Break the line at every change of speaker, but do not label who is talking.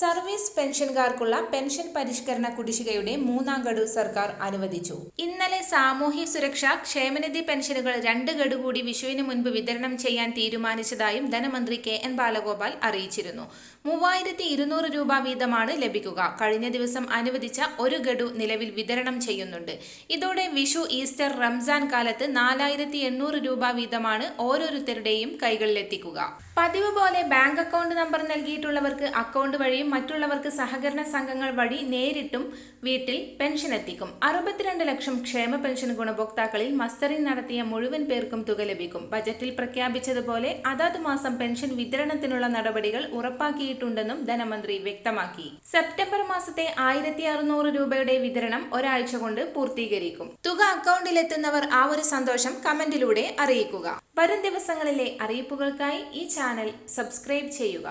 Service പെൻഷൻകാർക്കുള്ള pension പരിഷ്കരണ കുടിശ്ശികയുടെ മൂന്നാം ഗഡു സർക്കാർ അനുവദിച്ചു. ഇന്നലെ സാമൂഹ്യ സുരക്ഷാ ക്ഷേമനിധി പെൻഷനുകൾ രണ്ട് ഗഡു കൂടി വിഷുവിന് മുൻപ് വിതരണം ചെയ്യാൻ തീരുമാനിച്ചതായും ധനമന്ത്രി കെ എൻ ബാലഗോപാൽ അറിയിച്ചിരുന്നു. മൂവായിരത്തി ഇരുന്നൂറ് രൂപ വീതമാണ് ലഭിക്കുക. കഴിഞ്ഞ ദിവസം അനുവദിച്ച ഒരു ഗഡു നിലവിൽ വിതരണം ചെയ്യുന്നുണ്ട്. ഇതോടെ വിഷു ഈസ്റ്റർ റംസാൻ കാലത്ത് നാലായിരത്തി എണ്ണൂറ് രൂപ വീതമാണ് ഓരോരുത്തരുടെയും കൈകളിലെത്തിക്കുക. പതിവ് പോലെ ബാങ്ക് അക്കൗണ്ട് നമ്പർ നൽകിയിട്ടുള്ളവർക്ക് അക്കൗണ്ട് വഴിയും മറ്റുള്ളവർക്ക് സഹകരണ സംഘങ്ങൾ വഴി നേരിട്ടും വീട്ടിൽ പെൻഷൻ എത്തിക്കും. അറുപത്തിരണ്ട് ലക്ഷം ക്ഷേമ പെൻഷൻ ഗുണഭോക്താക്കളിൽ മസ്റ്ററിംഗ് നടത്തിയ മുഴുവൻ പേർക്കും തുക ലഭിക്കും. ബജറ്റിൽ പ്രഖ്യാപിച്ചതുപോലെ അതാത് മാസം പെൻഷൻ വിതരണത്തിനുള്ള നടപടികൾ ഉറപ്പാക്കിയിട്ടുണ്ടെന്നും ധനമന്ത്രി വ്യക്തമാക്കി. സെപ്റ്റംബർ മാസത്തെ ആയിരത്തി അറുന്നൂറ് രൂപയുടെ വിതരണം ഒരാഴ്ച കൊണ്ട് പൂർത്തീകരിക്കും. തുക അക്കൗണ്ടിലെത്തുന്നവർ ആ ഒരു സന്തോഷം കമന്റിലൂടെ അറിയിക്കുക. വരും ദിവസങ്ങളിലെ അറിയിപ്പുകൾക്കായി ഈ ചാനൽ സബ്സ്ക്രൈബ് ചെയ്യുക.